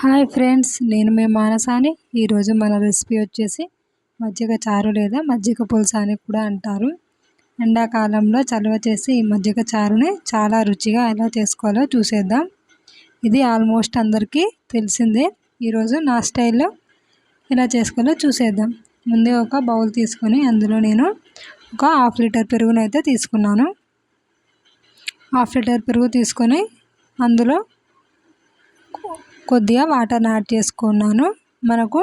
Hi friends నేను మీ మానసాని. ఈరోజు మన రెసిపీ వచ్చేసి మజ్జిగ చారు లేదా మజ్జిగ పులుసు అని కూడా అంటారు. ఎండాకాలంలో చలువ చేసి ఈ మజ్జిగ చారుని చాలా రుచిగా ఎలా చేసుకోవాలో చూసేద్దాం. ఇది ఆల్మోస్ట్ అందరికీ తెలిసిందే. ఈరోజు నా స్టైల్లో ఎలా చేసుకోవాలో చూసేద్దాం. ముందే ఒక బౌల్ తీసుకొని అందులో నేను ఒక హాఫ్ లీటర్ పెరుగునైతే తీసుకున్నాను. హాఫ్ లీటర్ పెరుగు తీసుకొని అందులో కొద్దిగా వాటర్ని యాడ్ చేసుకున్నాను. మనకు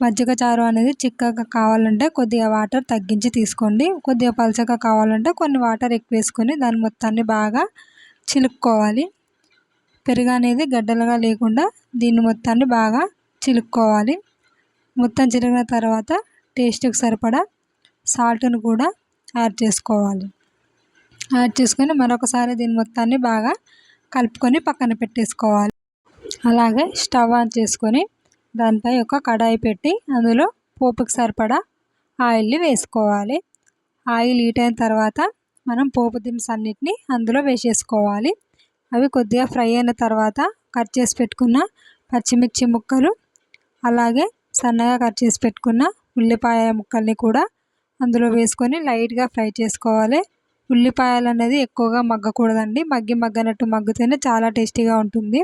మజ్జిగ చారు అనేది చిక్కగా కావాలంటే కొద్దిగా వాటర్ తగ్గించి తీసుకోండి. కొద్దిగా పలచగా కావాలంటే కొన్ని వాటర్ ఎక్కువ వేసుకొని దాని మొత్తాన్ని బాగా చిలుక్కోవాలి. పెరుగు అనేది గడ్డలుగా లేకుండా దీన్ని మొత్తాన్ని బాగా చిలుక్కోవాలి. మొత్తం చిలికిన తర్వాత టేస్ట్కి సరిపడా సాల్ట్ను కూడా యాడ్ చేసుకోవాలి. యాడ్ చేసుకొని మరొకసారి దీని మొత్తాన్ని బాగా కలుపుకొని పక్కన పెట్టేసుకోవాలి. అలాగే స్టవ్ ఆన్ చేసుకొని దానిపై ఒక కడాయి పెట్టి అందులో పోపుకి సరిపడా ఆయిల్ని వేసుకోవాలి. ఆయిల్ హీట్ అయిన తర్వాత మనం పోపు దినుసు అన్నిటిని అందులో వేసేసుకోవాలి. అవి కొద్దిగా ఫ్రై అయిన తర్వాత కట్ చేసి పెట్టుకున్న పచ్చిమిర్చి ముక్కలు అలాగే సన్నగా కట్ చేసి పెట్టుకున్న ఉల్లిపాయ ముక్కల్ని కూడా అందులో వేసుకొని లైట్గా ఫ్రై చేసుకోవాలి. ఉల్లిపాయలు అనేది ఎక్కువగా మగ్గకూడదండి. మగ్గి మగ్గనట్టు మగ్గితేనే చాలా టేస్టీగా ఉంటుంది.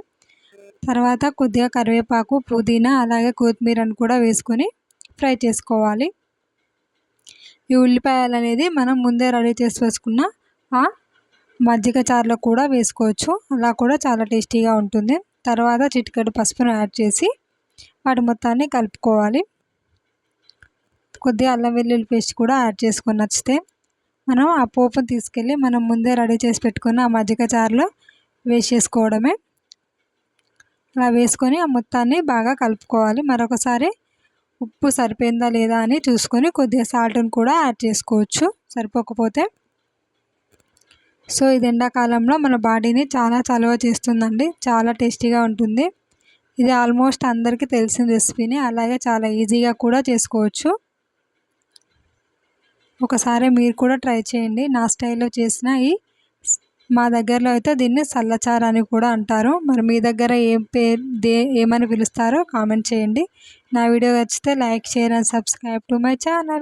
తర్వాత కొద్దిగా కరివేపాకు పుదీనా అలాగే కొత్తిమీరను కూడా వేసుకొని ఫ్రై చేసుకోవాలి. ఈ ఉల్లిపాయలు అనేది మనం ముందే రెడీ చేసి వేసుకున్న ఆ మజ్జిగ చారులో కూడా వేసుకోవచ్చు. అలా కూడా చాలా టేస్టీగా ఉంటుంది. తర్వాత చిటికెడు పసుపును యాడ్ చేసి వాటి మొత్తాన్ని కలుపుకోవాలి. కొద్దిగా అల్లం వెల్లుల్లి పేస్ట్ కూడా యాడ్ చేసుకొని నచ్చితే మనం ఆ పోపును తీసుకెళ్ళి మనం ముందే రెడీ చేసి పెట్టుకున్న ఆ మజ్జిగ చారులో వేసేసుకోవడమే. అలా వేసుకొని ఆ మొత్తాన్ని బాగా కలుపుకోవాలి. మరొకసారి ఉప్పు సరిపోయిందా లేదా అని చూసుకొని కొద్దిగా సాల్ట్ని కూడా యాడ్ చేసుకోవచ్చు. సరిపోకపోతే. సో ఇది ఎండాకాలంలో మన బాడీని చాలా చలవ చేస్తుందండి. చాలా టేస్టీగా ఉంటుంది. ఇది ఆల్మోస్ట్ అందరికీ తెలిసిన రెసిపీని అలాగే చాలా ఈజీగా కూడా చేసుకోవచ్చు. ఒకసారి మీరు కూడా ట్రై చేయండి. నా స్టైల్లో చేసిన ఈ మా దగ్గరలో అయితే దీన్ని సల్లచారు అని కూడా అంటారు. మరి మీ దగ్గర ఏం పేరు దే ఏమని పిలుస్తారో కామెంట్ చేయండి. నా వీడియో నచ్చితే like share and subscribe to my channel.